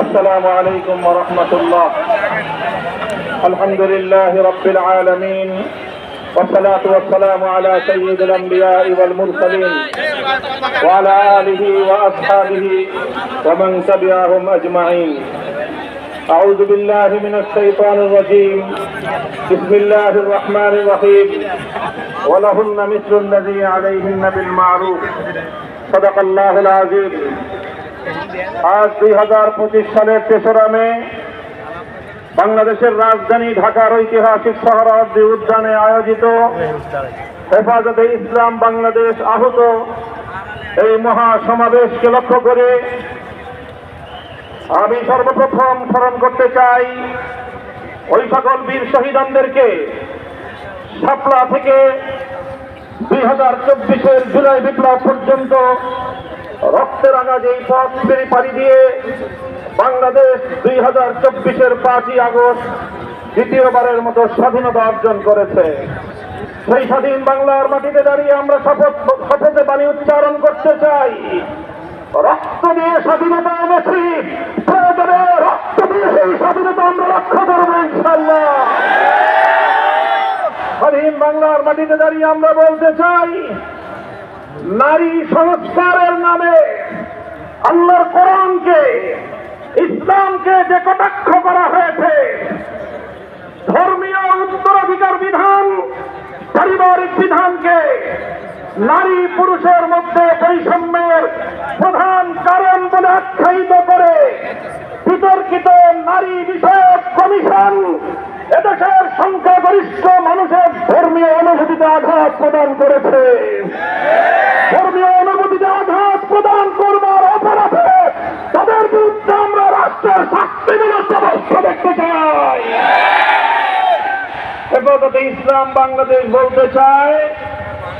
السلام عليكم ورحمة الله. الحمد لله رب العالمين والصلاة والسلام على سيد الأنبياء والمرسلين وعلى آله وأصحابه ومن تبعهم أجمعين. أعوذ بالله من الشيطان الرجيم بسم الله الرحمن الرحيم ولهن مثل الذي عليهن بالمعروف صدق الله العظيم আজ দুই হাজার পঁচিশ সালের তেসরা মে বাংলাদেশের রাজধানী ঢাকার ঐতিহাসিক শহরার্দি উদ্যানে আয়োজিত হেফাজতে ইসলাম বাংলাদেশ আহত এই মহা সমাবেশকে লক্ষ্য করে আমি সর্বপ্রথম স্মরণ করতে চাই ওই সকল বীর শহীদানদেরকে শাপলা থেকে দুই হাজার চব্বিশের জুলাই বিপ্লব পর্যন্ত রক্তের আগাজ এই পথ পেরে পাড়ি দিয়ে বাংলাদেশ দুই হাজার চব্বিশের পাঁচই আগস্ট দ্বিতীয়বারের মতো স্বাধীনতা অর্জন করেছে। সেই স্বাধীন বাংলার মাটিতে দাঁড়িয়ে আমরা শপথ শপথে বাণী উচ্চারণ করতে চাই। রক্ত দিয়ে স্বাধীনতা এনেছি। প্রয়োজনে রক্ত দিয়ে সেই স্বাধীনতা আমরা রক্ষা করব ইনশাল্লাহ স্বাধীন বাংলার মাটিতে দাঁড়িয়ে আমরা বলতে চাই, নারী সংস্কারের নামে আল্লাহর কোরআনকে, ইসলামকে যে কটাক্ষ করা হয়েছে ধর্মীয় উত্তরাধিকার বিধান পারিবারিক বিধানকে নারী পুরুষের মধ্যে বৈষম্যের প্রধান কারণ বলে আখ্যায়িত করে বিতর্কিত নারী বিষয়ক কমিশন, এদেশের সংখ্যাগরিষ্ঠ মানুষের ধর্মীয় অনুভূতিতে আঘাত প্রদান করেছে। ধর্মীয় অনুভূতিতে আঘাত প্রদান করবার অপরাধে তাদের বিরুদ্ধে আমরা রাষ্ট্রের শাস্তিমূলক ব্যবস্থা দেখতে চাই। হেফাজতে ইসলাম বাংলাদেশ বলতে চায়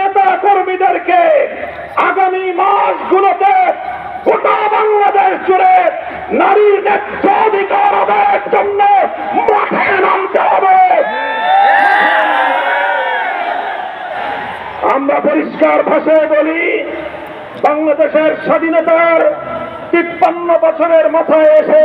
নেতা কর্মীদেরকে আগামী মাসগুলোতে গোটা বাংলাদেশ জুড়ে নারীর ন্যায্য অধিকার জন্য মাঠে নামতে হবে। আমরা পরিষ্কার ভাষায় বলি, বাংলাদেশের স্বাধীনতার তিপ্পান্ন বছরের মাথায় এসে